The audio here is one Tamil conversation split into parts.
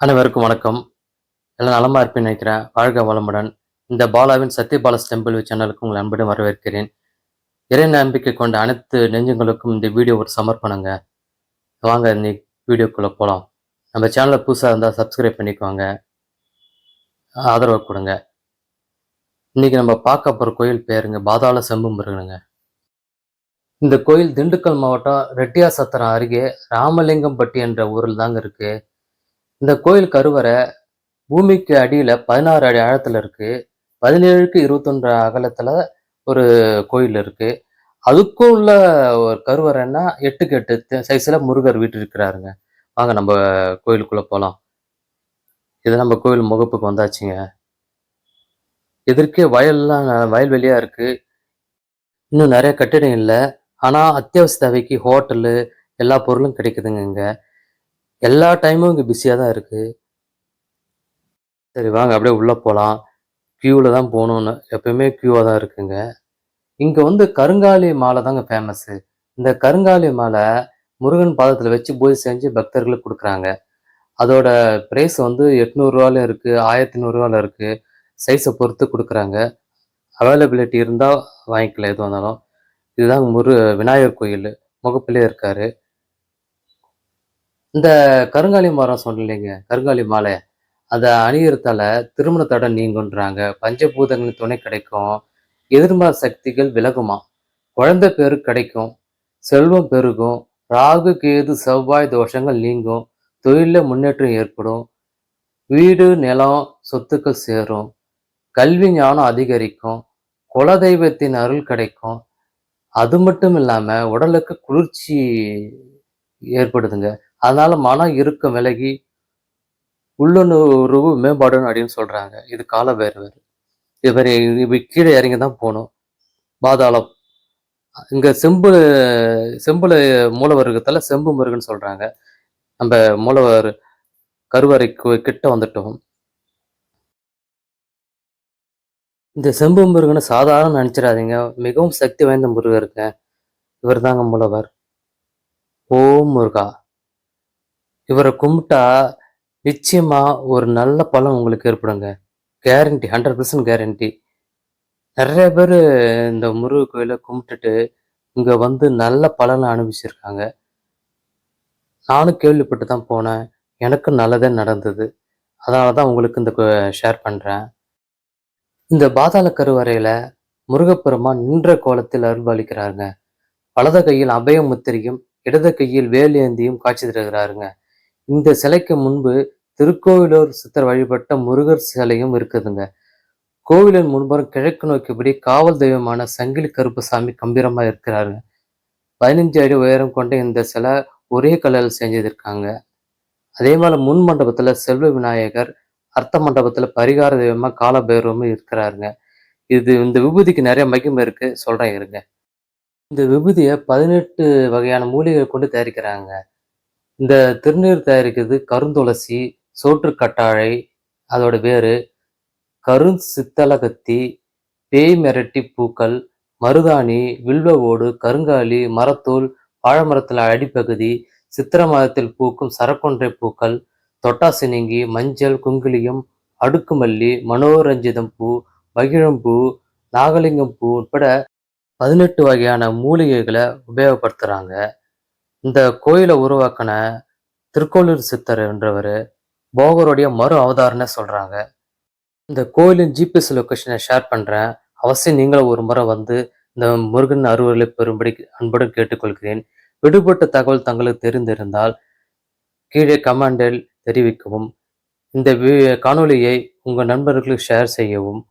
அனைவருக்கும் வணக்கம். எல்லாம் நலமா இருப்பேன்னு நினைக்கிறேன் வாழ்க வளமுடன். இந்த பாலாவின் சத்யபாலஸ் டெம்பிள் சேனலுக்கு உங்களை அன்புடன் வரவேற்கிறேன். இறை நம்பிக்கை கொண்ட அனைத்து நெஞ்சங்களுக்கும் இந்த வீடியோ ஒரு சமர்ப்பணங்க. வாங்க இந்த வீடியோக்குள்ளே போகலாம் நம்ம சேனலை புதுசாக இருந்தால் சப்ஸ்கிரைப் பண்ணிக்குவாங்க ஆதரவு கொடுங்க. இன்றைக்கி நம்ம பார்க்க போகிற கோயில் பேருங்க பாதாள செம்பு முருகனுங்க. இந்த கோயில் திண்டுக்கல் மாவட்டம் ரெட்டியா சத்திரம் அருகே ராமலிங்கம்பட்டி என்ற ஊரில் தாங்க இருக்குது இந்த கோயில் கருவறை பூமிக்கு அடியில் பதினாறு அடி ஆழத்தில் இருக்குது பதினேழுக்கு இருபத்தொன்று அகலத்தில் ஒரு கோயில் இருக்குது அதுக்கும் உள்ள ஒரு கருவறைன்னா எட்டுக்கு எட்டு சைஸில் முருகர் வீட்டு இருக்கிறாருங்க. வாங்க நம்ம கோயிலுக்குள்ளே போகலாம் இது நம்ம கோயில் முகப்புக்கு வந்தாச்சுங்க. எதிர்க்கே வயல்லாம் வயல்வெளியாக இருக்குது இன்னும் நிறைய கட்டிடம் இல்லை. ஆனால் அத்தியாவசிய தேவைக்கு ஹோட்டலு எல்லா பொருளும் கிடைக்குதுங்க இங்கே. எல்லா டைமும் இங்கே பிஸியாக தான் இருக்குது சரி வாங்க அப்படியே உள்ளே போகலாம் க்யூவில் தான் போகணுன்னு எப்பயுமே க்யூவாக தான் இருக்குங்க. இங்கே வந்து கருங்காலி மாலை தாங்க ஃபேமஸ்ஸு இந்த கருங்காலி மாலை முருகன் பாதத்தில் வச்சு பூஜை செஞ்சு பக்தர்களுக்கு கொடுக்குறாங்க. அதோட ப்ரைஸ் வந்து எட்நூறுரூவாலையும் இருக்குது ஆயிரத்தி நூறுரூவாவில் இருக்குது சைஸை பொறுத்து கொடுக்குறாங்க. அவைலபிலிட்டி இருந்தால் வாங்கிக்கலாம் எது வந்தாலும். இதுதான் முரு விநாயகர் கோயில். முகப்பிலே இருக்காரு. இந்த கருங்காலி மரம் சொன்னீங்க கருங்காலி மாலை. அதை அணியறதால திருமண தடை நீங்குன்றாங்க. பஞ்சபூதங்களின் துணை கிடைக்கும். எதிர்மறை சக்திகள் விலகுமா? குழந்தை பேரு கிடைக்கும். செல்வம் பெருகும். ராகு கேது செவ்வாய் தோஷங்கள் நீங்கும். தொழிலில் முன்னேற்றம் ஏற்படும். வீடு நிலம் சொத்துக்கள் சேரும். கல்வி ஞானம் அதிகரிக்கும். குலதெய்வத்தின் அருள் கிடைக்கும். அது மட்டும் இல்லாமல் உடலுக்கு குளிர்ச்சி ஏற்படுதுங்க. அதனால மனம் இறுக்கம் விலகி உள்ளுணர்வு மேம்பாடுன்னு அப்படின்னு சொல்றாங்க. இது கால வேறு வேறு இவர் இப்ப கீழே இறங்கி தான் போகணும். பாதாளம் இங்க செம்பு செம்புல மூலவர் செம்பு முருகன் சொல்றாங்க. நம்ம மூலவர் கருவறைக்கு கிட்ட வந்துட்டோம். இந்த செம்பு முருகனை சாதாரண நினைச்சிடாதீங்க. மிகவும் சக்தி வாய்ந்த முருகருங்க இவர் தாங்க மூலவர். ஓம் முருகா. இவரை கும்பிட்டா நிச்சயமாக ஒரு நல்ல பலன் உங்களுக்கு ஏற்படுங்க. கேரண்டி ஹண்ட்ரட் பர்சன்ட் கேரண்டி நிறைய பேர் இந்த முருகன் கோயிலை கும்பிட்டுட்டு இங்கே வந்து நல்ல பலனை அனுபவிச்சிருக்காங்க. நானும் கேள்விப்பட்டு தான் போனேன். எனக்கும் நல்லதே நடந்தது. அதனால தான் உங்களுக்கு இந்த ஷேர் பண்ணுறேன் இந்த பாதாள கருவறையில் முருகப்பெருமான் நின்ற கோலத்தில் அருள்பாலிக்கிறாருங்க. வலது கையில் அபய முத்திரையும் இடது கையில் வேல் ஏந்தியும் காட்சி தருகிறாருங்க. இந்த சிலைக்கு முன்பு திருக்கோவிலூர் சித்தர் வழிபட்ட முருகர் சிலையும் இருக்குதுங்க. கோவிலின் முன்புறம் கிழக்கு நோக்கியபடி காவல் தெய்வமான சங்கிலி கருப்புசாமி கம்பீரமாக இருக்கிறாருங்க. பதினஞ்சு அடி உயரம் கொண்ட இந்த சிலை ஒரே கலரில் செஞ்சிருக்காங்க. அதே மாதிரி முன் மண்டபத்தில் செல்வ விநாயகர் அர்த்த மண்டபத்தில் பரிகார தெய்வமாக காலபைரவமும் இருக்கிறாருங்க. இது இந்த விபூதிக்கு நிறைய மகிமை இருக்கு சொல்கிறேன் இருங்க. இந்த விபூதியை பதினெட்டு வகையான மூலிகை கொண்டு தயாரிக்கிறாங்க. இந்த திருநீர் தயாரிக்கிறது கருந்துளசி சோற்று கட்டாழை அதோட வேறு கருந் சித்தலகத்தி பேய் மிரட்டி பூக்கள் மருதாணி வில்வ ஓடு கருங்காலி மரத்தூள் வாழைமரத்தில் அடிப்பகுதி சித்திர மாதத்தில் பூக்கும் சரக்கொன்றை பூக்கள் தொட்டாசினிங்கி மஞ்சள் குங்குலியம் அடுக்குமல்லி மனோரஞ்சிதம் பூ மகிழம்பூ நாகலிங்கம் பூ உட்பட பதினெட்டு வகையான மூலிகைகளை உபயோகப்படுத்துகிறாங்க இந்த கோயிலை உருவாக்கின திருக்கோளூர் சித்தர் என்றவர் போகருடைய மறு அவதாரம்னு சொல்கிறாங்க இந்த கோயிலின் ஜிபிஎஸ் லொக்கேஷனை ஷேர் பண்ணுறேன் அவசியம் நீங்களும் ஒரு முறை வந்து இந்த முருகன் அறுவலை பெறும்படி அன்புடன் கேட்டுக்கொள்கிறேன். விடுபட்ட தகவல் தங்களுக்கு தெரிந்திருந்தால் கீழே கமெண்டில் தெரிவிக்கவும். இந்த வி- காணொளியை உங்கள் நண்பர்களுக்கு ஷேர் செய்யவும்.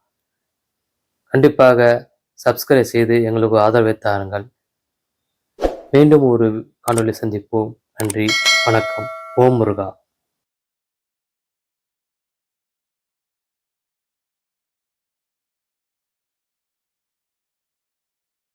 கண்டிப்பாக சப்ஸ்கிரைப் செய்து எங்களுக்கு ஆதரவை தாருங்கள். மீண்டும் ஒரு காணொலி சந்திப்போம். நன்றி. வணக்கம். ஓம் முருகா.